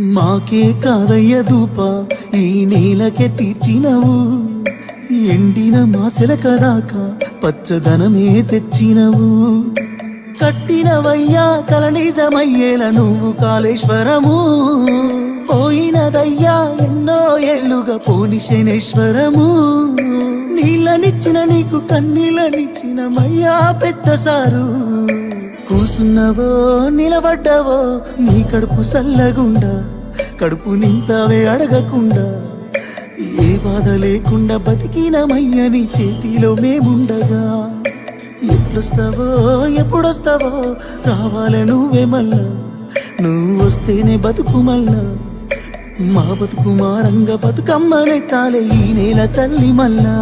మాకే కాదయ్య దూప ఈ నేలకే తీర్చినవు. ఎండిన మాసెల కదాక పచ్చదనమే తెచ్చినవు. కట్టినవయ్యా కల నిజమయ్యేల నువ్వు కాళేశ్వరము. పోయినదయ్యా ఎన్నో ఏళ్ళుగా పోని శనేశ్వరము. నీళ్ళనిచ్చిన నీకు కన్నీళ్ళనిచ్చిన మయ్యా పెద్ద సారు కూసున్నవో నిలబడ్డావో నీ కడుపు సల్లగుండా కడుపు నింపావే అడగకుండా. ఏ బాధ లేకుండా బతికినమయ్య నీ చేతిలో మేముండగా. ఎప్పుడొస్తావో ఎప్పుడొస్తావో కావాల నువ్వే మళ్ళా. నువ్వు వస్తేనే బతుకు మళ్ళా. మా బతుకు మారంగా బతుకమ్మనే తాలే ఈ నేల తల్లి మళ్ళా.